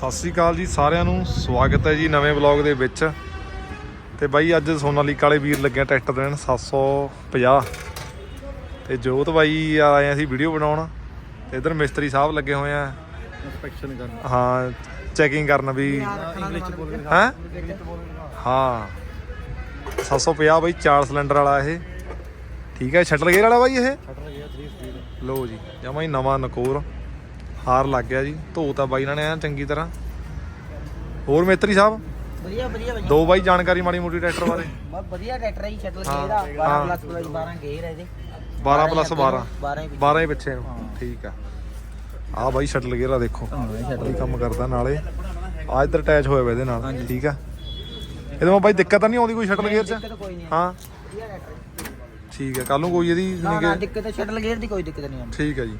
ਸਤਿ ਸ੍ਰੀ ਅਕਾਲ ਜੀ ਸਾਰਿਆਂ ਨੂੰ ਸਵਾਗਤ ਹੈ ਜੀ ਨਵੇਂ ਵਲੌਗ ਦੇ ਵਿੱਚ। ਤੇ ਬਾਈ ਅੱਜ ਸੋਨਾਲੀਕਾ ਵਾਲੇ ਵੀਰ ਲੱਗਿਆ ਟਰੈਕਟਰ ਦੇਣ 750 ਤੇ ਜੋਤ ਬਾਈ ਆਏ ਅਸੀਂ ਵੀਡੀਓ ਬਣਾਉਣ। ਤੇ ਇਧਰ ਮਿਸਤਰੀ ਸਾਹਿਬ ਲੱਗੇ ਹੋਏ ਆ। ਇੰਸਪੈਕਸ਼ਨ ਕਰਨ। ਹਾਂ ਚੈਕਿੰਗ ਕਰਨ ਵੀ। ਹੈ? ਹਾਂ। 750 ਬਾਈ 4 ਸਿਲੰਡਰ ਵਾਲਾ ਇਹ। ਠੀਕ ਹੈ ਸ਼ਟਲ ਗੇਅਰ ਵਾਲਾ ਬਾਈ ਇਹ? ਛੱਡ ਗਿਆ 3 ਸਪੀਡ ਲੋ ਜੀ ਜਮਾ ਹੀ ਨਵਾਂ ਨਕੋਰ। ਹਾਰ ਲੱਗ ਗਿਆ ਜੀ ਧੋਤਾ ਬਾਈ ਇਹਨਾਂ ਨੇ ਐਨ ਚੰਗੀ ਤਰ੍ਹਾਂ। ਹੋਰ ਮਿਸਤਰੀ ਸਾਹਿਬ? ਵਧੀਆ ਵਧੀਆ ਭਾਈ ਦੋ ਬਾਈ ਜਾਣਕਾਰੀ ਮਾੜੀ ਮੋਟੀ ਟਰੈਕਟਰ ਬਾਰੇ। ਬਹੁਤ ਵਧੀਆ ਟਰੈਕਟਰ ਹੈ ਜੀ ਸ਼ਟਲ ਗੇਅਰ ਆ। ਹਾਂ। 12 ਪਲੱਸ ਪਲੱਸ 12 ਗੇਅਰ ਹੈ ਇਹਦੇ 12 ਪਲੱਸ 12 12 ਹੀ 12 ਹੀ ਪਿੱਛੇ ਨੂੰ। ਠੀਕ ਆ। ਆ ਬਾਈ ਸ਼ਟਲ ਗੇਅਰ ਆ ਦੇਖੋ। ਇਹ ਕੰਮ ਕਰਦਾ ਨਾਲੇ। ਆ ਇੱਧਰ ਅਟੈਚ ਹੋਇਆ ਵਾ ਇਹਦੇ ਨਾਲ। ਠੀਕ ਆ। ਇਹਦੇ ਵਿੱਚ ਬਾਈ ਦਿੱਕਤ ਤਾਂ ਨਹੀਂ ਆਉਂਦੀ ਕੋਈ ਸ਼ਟਲ ਗੇਅਰ 'ਚ? ਹੈ। ਠੀਕ ਹੈ ਕੱਲ ਨੂੰ ਕੋਈ ਇਹਦੀ ਨਹੀਂ ਨਾ ਕਿ ਦਿੱਕਤ ਸ਼ਟਲ ਗੇਅਰ ਦੀ ਕੋਈ ਦਿੱਕਤ ਨਹੀਂ ਆਉਂਦੀ। ਠੀਕ ਹੈ ਜੀ।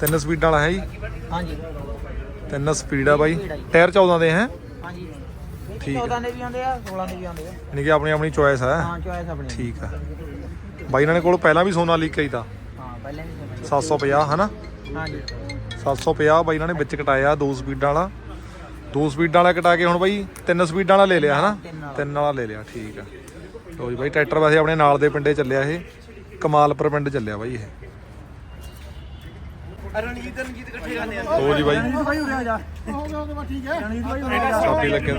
ਤਿੰਨ ਸਪੀਡਾਂ ਵਾਲਾ ਹੈ ਜੀ? ਹਾਂਜੀ। ਤਿੰਨ ਸਪੀਡ ਆ ਬਾਈ। ਟਾਇਰ 14 ਦੇ ਹੈ? ਹਾਂਜੀ। ਠੀਕ ਹੈ। 14 ਦੇ ਵੀ ਆਉਂਦੇ ਆ 16 ਦੇ ਵੀ ਆਉਂਦੇ ਆ। ਯਾਨੀ ਕਿ ਆਪਣੀ ਆਪਣੀ ਚੋਇਸ ਹੈ ਹਾਂ ਚੋਇਸ ਆਪਣੀ ਠੀਕ ਆ। ਬਾਈ ਇਹਨਾਂ ਨੇ ਕੋਲ ਪਹਿਲਾਂ ਵੀ ਸੋਨਾ ਲੀਕ ਕੀਤਾ ਹਾਂ ਪਹਿਲਾਂ ਵੀ 750 ਹਨਾ? ਹਾਂਜੀ। 750 ਬਾਈ ਇਹਨਾਂ ਨੇ ਵਿੱਚ ਕਟਾਇਆ ਦੋ ਸਪੀਡਾਂ ਵਾਲਾ। ਦੋ ਸਪੀਡਾਂ ਵਾਲਾ ਕਟਾ ਕੇ ਹੁਣ ਬਾਈ ਤਿੰਨ ਸਪੀਡਾਂ ਵਾਲਾ ਲੈ ਲਿਆ ਹਨਾ? ਤਿੰਨ ਵਾਲਾ। ਤਿੰਨ ਵਾਲਾ ਲੈ ਲਿਆ ਠੀਕ ਆ। ਲੋ ਜੀ ਬਾਈ ਟਰੈਕਟਰ ਵੈਸੇ ਆਪਣੇ ਨਾਲ ਦੇ ਪਿੰਡੇ ਚੱਲਿਆ ਇਹ। ਕਮਾਲਪੁਰ ਪਿੰਡ ਚੱਲਿਆ ਬਾਈ ਇਹ। ਰਣਜੀਤ ਰਣਜੀਤ ਇਕੱਠੇ ਜਾਂਦੇ ਆ। ਲੋ ਜੀ ਬਾਈ। ਭਾਈ ਉਰੇ ਆ ਜਾ। ਠੀਕ ਹੈ। ਰਣਜੀਤ ਭਾਈ ਉਰੇ ਆ ਸਾਪੀ ਲੱਗੇ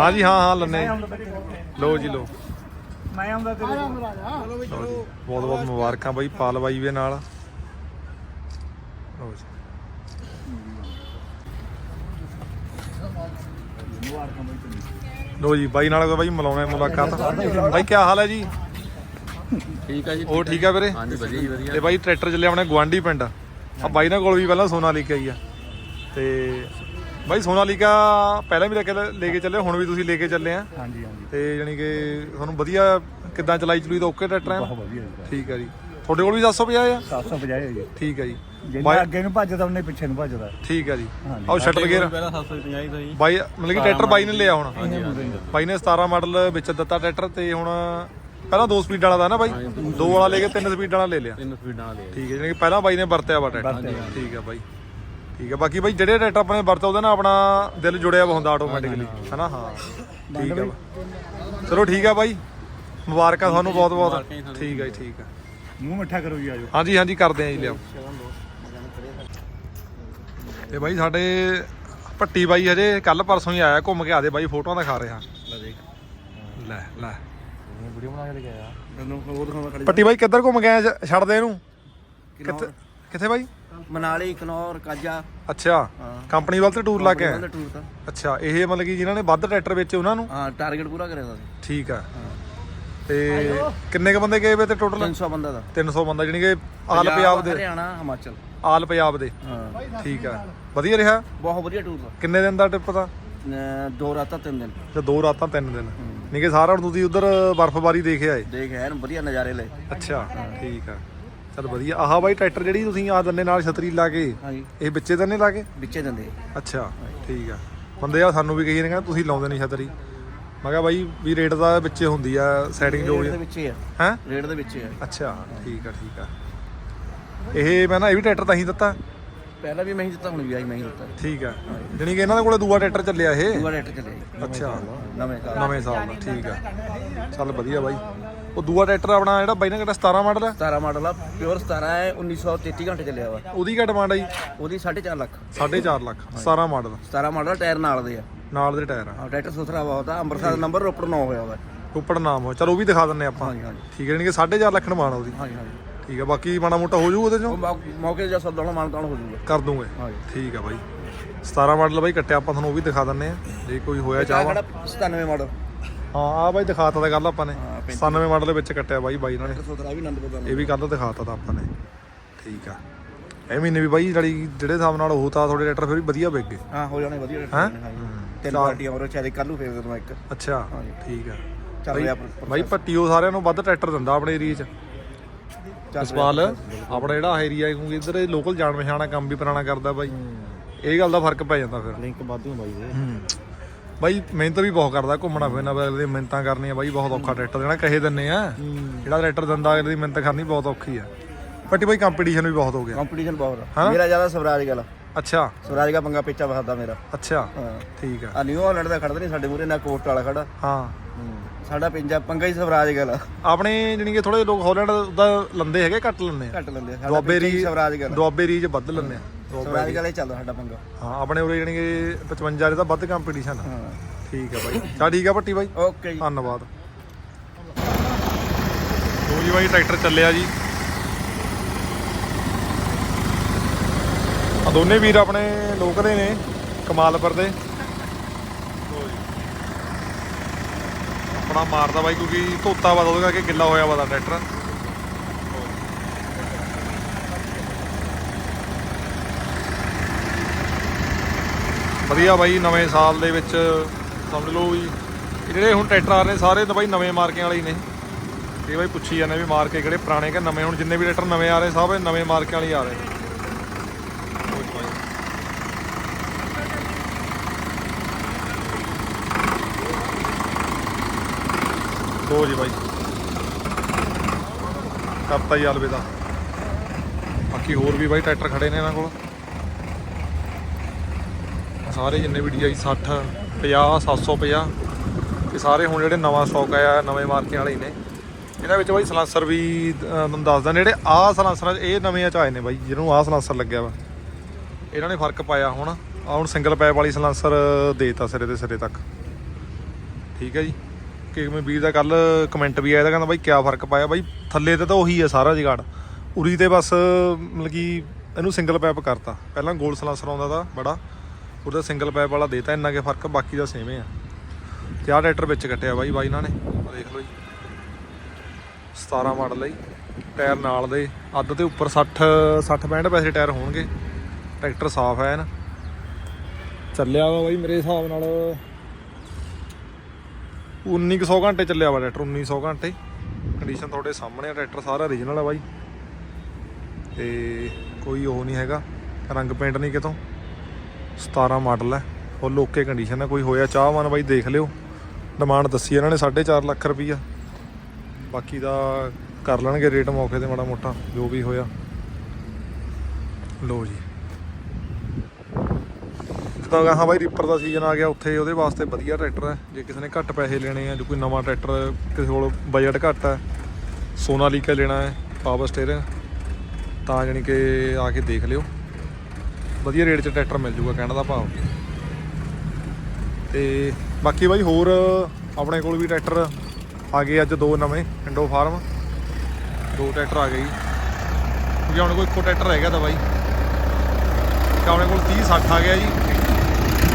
ਹਾਂ ਜੀ ਹਾਂ ਹਾਂ ਲੰਨੇ। ਲੋ ਜੀ ਲੋ ਮੈਂ ਆਉਂਦਾ ਤੇਰੇ ਬਹੁਤ ਬਹੁਤ ਮੁਬਾਰਕਾਂ ਬਾਈ ਪਾਲ ਬਾਈ ਦੇ ਨਾਲ। ਲਓ ਜੀ। ਲੋ ਜੀ ਬਾਈ ਨਾਲ ਬਾਈ ਮਿਲਾਉਣਾ ਹੈ ਮੁਲਾਕਾਤ। ਬਾਈ ਕੀ ਹਾਲ ਹੈ ਜੀ? ਠੀਕ ਆ ਜੀ ਉਹ ਠੀਕ ਆ ਵੀਰੇ? ਹਾਂਜੀ ਵਧੀਆ ਜੀ ਵਧੀਆ। ਤੇ ਬਾਈ ਟਰੈਕਟਰ ਚੱਲੇ ਆਪਣੇ ਗਵਾਂਢੀ ਪਿੰਡ। ਆ ਬਾਈ ਨਾਲ ਕੋਲ ਵੀ ਪਹਿਲਾਂ ਸੋਨਾਲੀਕਾ ਹੀ ਆ। ਤੇ ਬਾਈ ਸੋਨਾਲੀਕਾ ਪਹਿਲਾਂ ਵੀ ਲੈ ਕੇ ਲੈ ਕੇ ਚੱਲੇ ਹੁਣ ਵੀ ਤੁਸੀਂ ਲੈ ਕੇ ਚੱਲੇ ਆ। ਹਾਂਜੀ ਹਾਂਜੀ। ਤੇ ਜਾਨੀ ਕਿ ਤੁਹਾਨੂੰ ਵਧੀਆ ਕਿੱਦਾਂ ਚਲਾਈ ਚਲੂਈ ਤਾਂ ਓਕੇ ਟਰੈਕਟਰ ਆ ਬਹੁਤ ਵਧੀਆ ਜੀ। ਠੀਕ ਆ ਜੀ। ਤੁਹਾਡੇ ਕੋਲ ਵੀ 750 ਆ? 750 ਹੈ ਜੀ। ਠੀਕ ਆ ਜੀ। ਜਿੰਨਾ ਅੱਗੇ ਨੂੰ ਭੱਜਦਾ ਉਹਨੇ ਪਿੱਛੇ ਨੂੰ ਭੱਜਦਾ। ਠੀਕ ਆ ਜੀ। ਆਹ ਸ਼ਟਲ ਗੇਅਰ ਪਹਿਲਾਂ 750 ਦਾ ਜੀ ਬਾਈ ਮਤਲਬ ਕਿ ਟਰੈਕਟਰ ਬਾਈ ਨੇ ਲਿਆ ਹੁਣ। ਬਾਈ ਨੇ 17 ਮਾਡਲ ਵਿੱਚ ਦਿੱਤਾ ਟਰੈਕਟਰ ਤੇ ਹੁਣ ਪਹਿਲਾਂ ਦੋ ਸਪੀਡ ਵਾਲਾ ਦਾ ਨਾ ਬਾਈ? ਦੋ ਵਾਲਾ ਲੈ ਕੇ ਤਿੰਨ ਸਪੀਡ ਵਾਲਾ ਲੈ ਲਿਆ। ਤਿੰਨ ਸਪੀਡਾਂ ਵਾਲੇ ਠੀਕ ਹੈ ਜਾਨੀ ਕਿ ਪਹਿਲਾਂ ਬਾਈ ਨੇ ਵਰਤਿਆ ਵਾ ਟਰੈਕਟਰ। ਠੀਕ ਆ ਬਾਈ। ਠੀਕ ਆ ਬਾਕੀ ਬਾਈ ਜਿਹੜੇ ਟਰੈਕਟਰ ਆਪਣੇ ਵਰਤਦਾ ਉਹਦੇ ਨਾਲ ਆਪਣਾ ਦਿਲ ਜੁੜਿਆ ਵਾ ਹੁੰਦਾ ਆਟੋਮੈਟਿਕਲੀ ਹਨਾ? ਹਾਂ। ਠੀਕ ਬਾਈ। ਚਲੋ ਠੀਕ ਆ ਬਾਈ। ਮੁਬਾਰਕਾਂ ਤੁਹਾਨੂੰ ਬਹੁਤ ਬਹੁਤ। ਠੀਕ ਆ ਜੀ ਠੀਕ ਆ ਮੂੰਹ ਮਿੱਠਾ ਕਰੋ ਜੀ ਆਜੋ। ਹਾਂਜੀ ਹਾਂਜੀ ਕਰਦੇ ਆ ਜੀ ਲਿਆਓ। ਤੇ ਬਾਈ ਸਾਡੇ ਪੱਟੀ ਬਾਈ ਹਜੇ ਕੱਲ ਪਰਸੋਂ ਹੀ ਆਇਆ ਘੁੰਮ ਕੇ ਆਦੇ ਬਾਈ ਫੋਟੋਆਂ ਦਿਖਾ ਰਿਹਾ ਲੈ ਲੈ। ਵੀਡੀਓ ਬਣਾ ਕੇ ਲੈ ਕੇ ਆਇਆ ਮੈਨੂੰ ਉਹ ਦਿਖਾਉਂਦਾ ਖੜੀ। ਪੱਟੀ ਬਾਈ ਕਿੱਧਰ ਘੁੰਮ ਗਏ ਛੱਡ ਦੇ ਇਹਨੂੰ? ਕਿੱਥੇ ਕਿੱਥੇ ਬਾਈ? ਮਨਾਲੀ ਕਨੌਰ ਕਾਜਾ ਅੱਛਾ ਕੰਪਨੀ ਵੱਲ ਤੇ ਟੂਰ ਲਾ ਕੇ ਆਏ ਟੂਰ ਤਾਂ ਅੱਛਾ ਇਹ ਮਤਲਬ ਕਿ ਜਿਨ੍ਹਾਂ ਨੇ ਵੱਧ ਟਰੈਕਟਰ ਵੇਚੇ ਉਹਨਾਂ ਨੂੰ? ਹਾਂ ਟਾਰਗੇਟ ਪੂਰਾ ਕਰਿਆ ਸੀ ਠੀਕ ਆ। ਤੇ ਕਿੰਨੇ ਕ ਬੰਦੇ ਗਏ ਵੇ ਤੇ ਟੋਟਲ 300 ਬੰਦਾ ਦਾ। 300 ਬੰਦਾ ਜਾਨੀ ਕਿ ਆਲ ਪੰਜਾਬ ਦੇ। ਹਰਿਆਣਾ ਹਿਮਾਚਲ। ਆਲ ਪੰਜਾਬ ਦੇ। ਹਾਂ। ਠੀਕ ਆ। ਵਧੀਆ ਰਿਹਾ? ਬਹੁਤ ਵਧੀਆ ਟੂਰ ਦਾ। ਕਿੰਨੇ ਦਿਨ ਦਾ ਟ੍ਰਿਪ ਦਾ? ਅਹ ਦੋ ਰਾਤਾਂ ਤਿੰਨ ਦਿਨ। ਤੇ ਦੋ ਰਾਤਾਂ ਤਿੰਨ ਦਿਨ। ਨਹੀਂ ਕਿ ਸਾਰਾ ਹੁਣ ਤੁਸੀਂ ਉਧਰ ਬਰਫ਼ਬਾਰੀ ਦੇਖੇ ਆਏ? ਦੇਖ ਐਨ ਵਧੀਆ ਨਜ਼ਾਰੇ ਲਏ। ਅੱਛਾ ਠੀਕ ਆ। ਚਲ ਵਧੀਆ। ਆਹ ਬਾਈ ਟਰੈਕਟਰ ਜਿਹੜੀ ਤੁਸੀਂ ਆ ਦੰਨੇ ਨਾਲ ਛਤਰੀ ਲਾ ਕੇ ਹਾਂਜੀ। ਇਹ ਵਿੱਚੇ ਦੰਨੇ ਲਾ ਕੇ? ਵਿੱਚੇ ਦਿੰਦੇ। ਅੱਛਾ ਠੀਕ ਆ। ਬੰਦੇ ਆ ਸਾਨੂੰ ਵੀ ਕਹੀ ਨੇ ਕਹਿੰਦੇ ਤੁਸੀਂ ਲਾਉਂਦੇ ਨਹੀਂ ਛਤਰੀ। ਮੈਂ ਕਿਹਾ ਬਾਈ ਵੀ ਰੇਟ ਦਾ ਵਿੱਚੇ ਹੁੰਦੀ ਆ ਸੈਟਿੰਗ ਜੋ ਰੇਟ ਵੀ ਦੇ ਵਿੱਚ ਹੀ ਆ। ਹੈ? ਰੇਟ ਦੇ ਵਿੱਚ ਹੀ ਆ। ਅੱਛਾ ਠੀਕ ਆ ਠੀਕ ਆ। ਇਹ ਮੈਂ ਨਾ ਇਹ ਵੀ ਟਰੈਕਟਰ ਤਾਂ ਹੀ ਦਿੱਤਾ। ਪਹਿਲਾਂ ਵੀ ਮੈਂ ਹੀ ਦਿੱਤਾ ਹੁਣ ਵੀ ਆਈ ਮੈਂ ਹੀ ਦਿੱਤਾ। ਠੀਕ ਆ। ਜਾਣੀ ਕਿ ਇਹਨਾਂ ਦੇ ਕੋਲੇ ਦੂਆ ਟਰੈਕਟਰ ਚੱਲਿਆ ਇਹ? ਦੂਆ ਰੇਟ ਚੱਲੇ ਅੱਛਾ। ਨਵੇਂ ਸਾਲ ਨਵੇਂ ਸਾਲ ਦਾ ਠੀਕ ਆ। ਚੱਲ ਵਧੀਆ ਬਾਈ। ਉਹ ਦੂਆ ਟਰੈਕਟਰ ਆਪਣਾ ਜਿਹੜਾ ਬਾਈ ਨੇ ਕਿਹੜਾ 17 ਮਾਡਲ ਆ? 17 ਮਾਡਲ ਆ ਪਿਓਰ 17 ਹੈ 1933 ਘੰਟੇ ਚੱਲਿਆ ਵਾ। ਉਹਦੀ ਕੀ ਡਿਮਾਂਡ ਆ ਜੀ? ਉਹਦੀ 4.5 lakh. 4.5 lakh 17 model 17 model tyre ਨਾਲ ਦੇ ਆ। ਨਾਲ ਦੇ ਟਾਇਰ ਆ। ਹਾਂ ਟਰੈਕਟਰ ਸੁਥਰਾ ਬਹੁਤ ਆ ਅੰਮ੍ਰਿਤਸਰ ਦਾ ਨੰਬਰ ਰੋਪੜ 9 ਹੋਇਆ ਵਾ। ਉੱਪਰ ਨਾਮ ਹੋ ਚਲੋ ਉਹ ਵੀ ਦਿਖਾ ਦਿੰਨੇ ਆਪਾਂ। ਹਾਂਜੀ ਹਾਂਜੀ। ਠੀਕ ਹੈ ਜਾਣੀ ਕਿ 4.5 ਲੱਖ ਡਿਮਾਂਡ ਉਹਦੀ। ਹਾਂਜੀ ਹਾਂਜੀ। ਠੀਕ ਆ ਬਾਕੀ ਮਾੜਾ ਮੋਟਾ ਹੋ ਜਾਊ ਉਹਦੇ ਚੋਂ? ਉਹ ਮੌ- ਮੌਕੇ ਤੇ ਜਾਂ ਸੌਦਾ ਹੋਣਾ ਮਾਨਤਾਨ ਹੋ ਜਾਊਗਾ। ਕਰ ਦੂੰਗੇ। ਹਾਂਜੀ। ਠੀਕ ਆ ਬਾਈ। 17 ਮਾਡਲ ਬਾਈ ਕੱਟਿਆ ਆਪਾਂ ਤੁਹਾਨੂੰ ਉਹ ਵੀ ਦਿਖਾ ਦਿੰਨੇ ਆ ਜੇ ਕੋਈ ਹੋਇਆ ਆ ਚਾਹਵਾ। ਕਿਹੜਾ 97 ਮਾਡਲ? ਹਾਂ ਆ ਬਾਈ ਦਿਖਾਤਾ ਤਾਂ ਗੱਲ ਆਪਾਂ ਨੇ। 97 ਮਾਡਲ ਦੇ ਵਿੱਚ ਕੱਟਿਆ ਬਾਈ ਬਾਈ ਨਾਲ ਨੇ ਸੁਥਰਾ ਵੀ ਆਨੰਦਪੁਰ ਦਾ ਇਹ ਵੀ ਕੱਲ ਦਿਖਾਤਾ ਤਾਂ ਆਪਾਂ ਨੇ। ਠੀਕ ਆ। ਇਹ ਮਹੀਨੇ ਵੀ ਬਾਈ ਜਿਹੜੀ ਜਿਹੜੇ ਹਿਸਾਬ ਨਾਲ ਉਹ ਤਾਂ ਤੁਹਾਡੇ ਰੇਟਰ ਫਿਰ ਵੀ ਵਧੀਆ ਵਿਕ ਗਏ। ਹਾਂ ਹੋ ਜਾਣੇ ਵਧੀਆ ਹੈਂ? ਤਿੰਨ ਪਾਰਟੀਆਂ ਹੋਰ ਚਾਹੇ ਕੱਲ ਨੂੰ ਫੇਰ ਦੇ ਦਵਾਂ ਇੱਕ। ਅੱਛਾ। ਠੀਕ ਆ। ਚੱਲ ਰਿਹਾ ਬਾਈ ਪੱਟੀਓ ਸਾਰਿਆਂ ਨੂੰ ਵੱਧ ਟਰੈਕਟਰ ਦਿੰਦਾ ਆਪਣੇ ਏਰੀਆ 'ਚ। ਜਸਪਾਲ ਆਪਣਾ ਜਿਹੜਾ ਏਰੀਆ ਕਿਉਂਕਿ ਇੱਧਰ ਇਹ ਲੋਕਲ ਜਾਣ ਪਛਾਣਾ ਕੰਮ ਵੀ ਪੁਰਾਣਾ ਕਰਦਾ ਬਾਈ। ਇਹ ਗੱਲ ਦਾ ਫ਼ਰਕ ਪੈ ਜਾਂਦਾ ਫਿਰ। ਲਿੰਕ ਵਾਧੂ ਬਾਈ ਦੇ। ਬਾਈ ਮਿਹਨਤ ਵੀ ਬਹੁਤ ਕਰਦਾ ਘੁੰਮਣਾ ਫਿਰਨਾ ਅਗਲੇ ਦੀ ਮਿਹਨਤਾਂ ਕਰਨੀਆਂ ਬਾਈ ਬਹੁਤ ਔਖਾ ਟਰੈਕਟਰ ਦੇਣਾ ਕਹੇ ਦਿੰਨੇ ਆ। ਜਿਹੜਾ ਟਰੈਕਟਰ ਦਿੰਦਾ ਅਗਲੇ ਦੀ ਮਿਹਨਤ ਕਰਨੀ ਬਹੁਤ ਔਖੀ ਆ। ਪੱਟੀ ਬਾਈ ਕੰਪੀਟੀਸ਼ਨ ਵੀ ਬਹੁਤ ਹੋ ਗਿਆ। ਕੰਪੀਟੀਸ਼ਨ ਬਹੁਤ। ਮੇਰਾ ਜ਼ਿਆਦਾ ਸਵਰਾਜ ਗੱਲ। ਅੱਛਾ। ਸਵਰਾਜ ਦਾ ਪੰਗਾ ਪਿੱਛਾ ਵਸਦਾ ਮੇਰਾ। ਅੱਛਾ। ਹਾਂ। ਠੀਕ ਆ। ਆ ਨਿਊ ਹਾਲੈਂਡ ਦਾ ਖੜਦਾ ਨਹੀਂ ਸਾਡੇ ਮੂਰੇ ਨਾ ਕੋਸਟ ਵਾਲਾ ਖੜਾ। ਹਾਂ। ਸਾਡਾ ਪਿੰਜਾ ਪੰਗਾ ਹੀ ਸਵਰਾਜ ਗੱਲ ਆਪਣੇ ਜਾਣੀ ਕਿ ਥੋੜੇ ਲੋਕ ਹਾਲੈਂਡ ਦਾ ਲੰਦੇ ਹੈਗੇ ਘੱਟ ਲੰਦੇ ਆ। ਘੱਟ ਲੈਂਦੇ ਆ। ਸਾਡਾ ਦੁਆਬੇ ਪਿੰਜਾ ਹੀ ਰੀ ਸਵਰਾਜ ਗੱਲ ਦੁਆਬੇ ਰੀਜ ਵੱਧ ਲੰਦੇ ਆ। ਦੁਆਬੇ ਸਵਰਾਜ ਗੱਲ ਹੀ ਚੱਲਦਾ ਸਾਡਾ ਪੰਗਾ। ਹਾਂ ਆਪਣੇ ਉਰੇ ਜਾਣੀ ਕਿ 55 ਦੇ ਤਾਂ ਵੱਧ ਕੰਪੀਟੀਸ਼ਨ ਆ। ਹਾਂ। ਠੀਕ ਆ ਬਾਈ। ਚਾ ਠੀਕ ਆ ਭੱਟੀ ਬਾਈ। ਓਕੇ ਜੀ। ਧੰਨਵਾਦ। ਲੋ ਜੀ ਬਾਈ ਟਰੈਕਟਰ ਚੱਲਿਆ ਜੀ। ਆ ਦੋਨੇ ਵੀਰ ਆਪਣੇ ਲੋਕਲੇ ਨੇ ਕਮਾਲਪੁਰ ਦੇ। ਆਪਣਾ ਮਾਰਦਾ ਬਾਈ ਕਿਉਂਕਿ ਧੋਤਾ ਵਾ ਉਹਦੇ ਕਰਕੇ ਗਿੱਲਾ ਹੋਇਆ ਵਾ ਦਾ ਟਰੈਕਟਰ। ਵਧੀਆ ਬਾਈ ਨਵੇਂ ਸਾਲ ਦੇ ਵਿੱਚ ਸਮਝ ਲਓ ਵੀ ਜਿਹੜੇ ਹੁਣ ਟਰੈਕਟਰ ਆ ਰਹੇ ਨੇ ਸਾਰੇ ਤਾਂ ਬਾਈ ਨਵੇਂ ਮਾਰਕਿਆਂ ਵਾਲੇ ਹੀ ਨੇ। ਇਹ ਬਾਈ ਪੁੱਛੀ ਜਾਂਦੇ ਵੀ ਮਾਰਕੇ ਕਿਹੜੇ ਪੁਰਾਣੇ ਕਿ ਨਵੇਂ ਹੁਣ ਜਿੰਨੇ ਵੀ ਟਰੈਕਟਰ ਨਵੇਂ ਆ ਰਹੇ ਸਭ ਨਵੇਂ ਮਾਰਕਿਆਂ ਵਾਲੇ ਆ ਰਹੇ ਨੇ ਲਓ ਜੀ ਬਾਈ। ਲਓ ਜੀ ਬਾਈ। ਕਰਤਾ ਹੀ ਅਲਵਿਦਾ ਬਾਕੀ ਹੋਰ ਵੀ ਬਾਈ ਟਰੈਕਟਰ ਖੜੇ ਨੇ ਇਹਨਾਂ ਕੋਲ। ਸਾਰੇ ਜਿੰਨੇ ਵੀ DI 60 50 750 ਇਹ ਸਾਰੇ ਹੁਣ ਜਿਹੜੇ ਨਵਾਂ ਸਟਾਕ ਆਇਆ ਨਵੇਂ ਮਾਰਕੇ ਵਾਲੇ ਨੇ। ਇਹਨਾਂ ਵਿੱਚ ਬਾਈ ਸਲਾਂਸਰ ਵੀ ਅਹ, ਤੁਹਾਨੂੰ ਦੱਸਦਾ ਜਿਹੜੇ ਆਹ ਸਲਾਂਸਰ ਇਹ ਨਵੇਂ ਚ ਆਏ ਨੇ ਬਾਈ ਜਿਹਨੂੰ ਆਹ ਸਲਾਂਸਰ ਲੱਗਿਆ ਵਾ। ਇਹਨਾਂ ਨੇ ਫ਼ਰਕ ਪਾਇਆ ਹੁਣ। ਆ ਹੁਣ ਸਿੰਗਲ ਪੈਪ ਵਾਲੀ ਸਲਾਂਸਰ ਦੇਤਾ ਸਿਰੇ ਦੇ ਸਿਰੇ ਤੱਕ। ਠੀਕ ਹੈ ਜੀ। ਕਿ ਮੈਂ ਵੀਰ ਦਾ ਕੱਲ ਕਮੈਂਟ ਵੀ ਆਇਆ ਤਾਂ ਕਹਿੰਦਾ ਬਾਈ ਕਿਆ ਫ਼ਰਕ ਪਾਇਆ? ਬਾਈ ਥੱਲੇ ਤੇ ਤਾਂ ਉਹੀ ਹੈ ਸਾਰਾ ਜਗਾੜ। ਉਰੀ ਤੇ ਬਸ, ਮਤਲਬ ਕਿ ਇਹਨੂੰ ਸਿੰਗਲ ਪੈਪ ਕਰਤਾ। ਪਹਿਲਾਂ ਗੋਲ ਸਲਾਂਸਰ ਆਉਂਦਾ ਤਾਂ ਬੜਾ, ਉਹਦਾ ਸਿੰਗਲ ਪੈਪ ਵਾਲਾ ਦੇਤਾ, ਇੰਨਾ ਕੇ ਫ਼ਰਕ, ਬਾਕੀ ਦਾ ਸੇਮ ਹੈ ਤੇ ਆਹ ਟਰੈਕਟਰ ਵਿੱਚ ਕੱਟਿਆ ਬਾਈ ਬਾਈ ਇਹਨਾਂ ਨੇ। ਦੇਖ ਲਓ ਜੀ। 17 ਮਾਡਲ ਹੈ ਜੀ ਟਾਇਰ ਨਾਲ ਦੇ। ਅੱਧ ਤੇ ਉੱਪਰ 60 60 65 ਪੈਸੇ ਟਾਇਰ ਹੋਣਗੇ। ਟਰੈਕਟਰ ਸਾਫ਼ ਹੈ ਨਾ ਚੱਲਿਆ ਵਾ ਬਾਈ ਮੇਰੇ ਹਿਸਾਬ ਨਾਲ। 1900 ਘੰਟੇ ਚੱਲਿਆ ਵਾ ਟਰੈਕਟਰ 1900 ਘੰਟੇ। ਕੰਡੀਸ਼ਨ ਤੁਹਾਡੇ ਸਾਹਮਣੇ ਆ, ਟਰੈਕਟਰ ਸਾਰਾ origignal ਆ ਬਾਈ। ਤੇ ਕੋਈ ਉਹ ਨਹੀਂ ਹੈਗਾ, ਰੰਗ ਪੇਂਟ ਨਹੀਂ ਕਿਤੋਂ। 17 ਮਾਡਲ ਹੈ ਫੁੱਲ ਓਕੇ ਕੰਡੀਸ਼ਨ ਹੈ ਕੋਈ ਹੋਇਆ ਚਾਹਵਾਨ ਬਾਈ ਦੇਖ ਲਿਓ। ਡਿਮਾਂਡ ਦੱਸੀ ਇਹਨਾਂ ਨੇ 4.5 ਲੱਖ ਰੁਪਈਆ। ਬਾਕੀ ਦਾ ਕਰ ਲੈਣਗੇ ਰੇਟ ਮੌਕੇ ਤੇ ਮਾੜਾ ਮੋਟਾ, ਜੋ ਵੀ ਹੋਇਆ। ਲੋ ਜੀ। ਜਿੱਦਾਂ ਕਹਾਂ ਬਾਈ ਰੀਪਰ ਦਾ ਸੀਜ਼ਨ ਆ ਗਿਆ, ਉੱਥੇ ਉਹਦੇ ਵਾਸਤੇ ਵਧੀਆ ਟਰੈਕਟਰ ਹੈ। ਜੇ ਕਿਸੇ ਨੇ ਘੱਟ ਪੈਸੇ ਲੈਣੇ ਆ, ਜੇ ਕੋਈ ਨਵਾਂ ਟਰੈਕਟਰ ਕਿਸੇ ਕੋਲ ਬਜਟ ਘੱਟ ਹੈ ਸੋਨਾਲੀਕਾ ਲੈਣਾ ਹੈ ਪਾਵਰ ਸਟੀਅਰਿੰਗ ਤਾਂ ਜਾਣੀ ਕਿ ਆ ਕੇ ਦੇਖ ਲਿਓ। ਵਧੀਆ ਰੇਟ 'ਚ ਟਰੈਕਟਰ ਮਿਲ ਜੂਗਾ, ਕਹਿਣ ਦਾ ਭਾਵ। ਤੇ ਬਾਕੀ ਬਾਈ, ਹੋਰ ਆਪਣੇ ਕੋਲ ਵੀ ਟਰੈਕਟਰ ਆ ਗਏ ਅੱਜ ਦੋ ਨਵੇਂ ਇੰਡੋ ਫਾਰਮ ਦੋ ਟਰੈਕਟਰ ਆ ਗਏ ਜੀ। ਕਿਉਂਕਿ ਆਪਣੇ ਕੋਲ ਇੱਕੋ ਟਰੈਕਟਰ ਰਹਿ ਗਿਆ ਤਾਂ ਬਾਈ। ਆਪਣੇ ਕੋਲ 30 60 ਆ ਗਿਆ ਜੀ।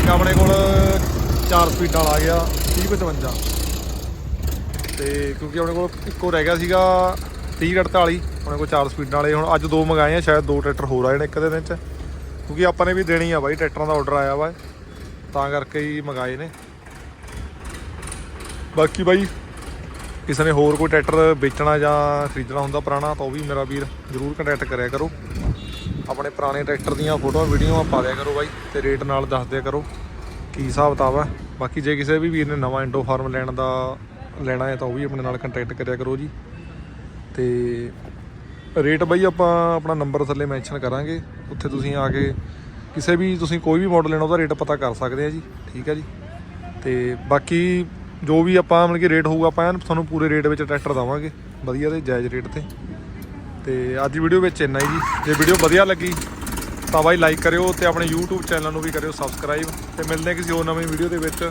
ਇੱਕ ਆਪਣੇ ਕੋਲ 4 ਸਪੀਡ ਵਾਲਾ ਆ ਗਿਆ 30 55 ਤੇ ਕਿਉਂਕਿ ਆਪਣੇ ਕੋਲ ਇੱਕੋ ਰਹਿ ਗਿਆ ਸੀਗਾ 30 48 ਆਪਣੇ ਕੋਲ 4 ਸਪੀਡਾਂ ਵਾਲੇ। ਹੁਣ ਅੱਜ ਦੋ ਮੰਗਾਏ ਆ, ਸ਼ਾਇਦ ਦੋ ਟਰੈਕਟਰ ਹੋਰ ਆ ਨੇ ਇੱਕ ਦਿਨ ਚ। ਕਿਉਂਕਿ ਆਪਾਂ ਨੇ ਵੀ ਦੇਣੀ ਆ ਬਾਈ, ਟਰੈਕਟਰਾਂ ਦਾ ਆਰਡਰ ਆਇਆ ਵਾ। ਤਾਂ ਕਰਕੇ ਹੀ ਮੰਗਾਏ ਨੇ। ਬਾਕੀ ਬਾਈ, ਕਿਸੇ ਨੇ ਹੋਰ ਕੋਈ ਟਰੈਕਟਰ ਵੇਚਣਾ ਜਾਂ ਖਰੀਦਣਾ ਹੁੰਦਾ ਪੁਰਾਣਾ, ਤਾਂ ਉਹ ਵੀ ਮੇਰਾ ਵੀਰ ਜਰੂਰ ਕੰਟੈਕਟ ਕਰਿਆ ਕਰੋ। ਆਪਣੇ ਪੁਰਾਣੇ ਟਰੈਕਟਰ ਦੀਆਂ ਫੋਟੋਆਂ ਵੀਡੀਓਆਂ ਪਾ ਦਿਆ ਕਰੋ ਬਾਈ ਤੇ ਰੇਟ ਨਾਲ ਦੱਸ ਦਿਆ ਕਰੋ ਕੀ ਹਿਸਾਬ ਕਿਤਾਬ ਹੈ। ਬਾਕੀ ਜੇ ਕਿਸੇ ਵੀ ਵੀਰ ਨੇ ਨਵਾਂ ਇੰਡੋ ਫਾਰਮ ਲੈਣ ਦਾ ਲੈਣਾ ਹੈ ਤਾਂ ਉਹ ਵੀ ਆਪਣੇ ਨਾਲ ਕੰਟੈਕਟ ਕਰਿਆ ਕਰੋ ਜੀ। ਤੇ ਰੇਟ ਬਾਈ ਆਪਾਂ ਆਪਣਾ ਨੰਬਰ ਥੱਲੇ ਮੈਂਸ਼ਨ ਕਰਾਂਗੇ। ਉੱਥੇ ਤੁਸੀਂ ਆ ਕੇ ਕਿਸੇ ਵੀ ਤੁਸੀਂ ਕੋਈ ਵੀ ਮਾਡਲ ਲੈਣਾ ਉਹਦਾ ਰੇਟ ਪਤਾ ਕਰ ਸਕਦੇ ਆ ਜੀ। ਠੀਕ ਹੈ ਜੀ। ਤੇ ਬਾਕੀ ਜੋ ਵੀ ਆਪਾਂ ਮਤਲਬ ਕਿ ਰੇਟ ਹੋਊਗਾ ਆਪਾਂ ਐਨ ਤੁਹਾਨੂੰ ਪੂਰੇ ਰੇਟ ਵਿੱਚ ਟਰੈਕਟਰ ਦਵਾਂਗੇ। ਵਧੀਆ ਤੇ ਜਾਇਜ਼ ਰੇਟ ਤੇ। ਤੇ ਅੱਜ ਦੀ ਵੀਡੀਓ ਵਿੱਚ ਇੰਨਾ ਹੀ ਜੀ। ਜੇ ਵੀਡੀਓ ਵਧੀਆ ਲੱਗੀ, ਤਾਂ ਬਾਈ ਲਾਈਕ ਕਰਿਓ ਤੇ ਆਪਣੇ YouTube ਚੈਨਲ ਨੂੰ ਵੀ ਕਰਿਓ ਸਬਸਕ੍ਰਾਈਬ ਤੇ ਮਿਲਦੇ ਹਾਂ ਕਿਸੇ ਹੋਰ ਨਵੀਂ ਵੀਡੀਓ ਦੇ ਵਿੱਚ।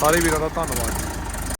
ਸਾਰੇ ਵੀਰਾਂ ਦਾ ਧੰਨਵਾਦ।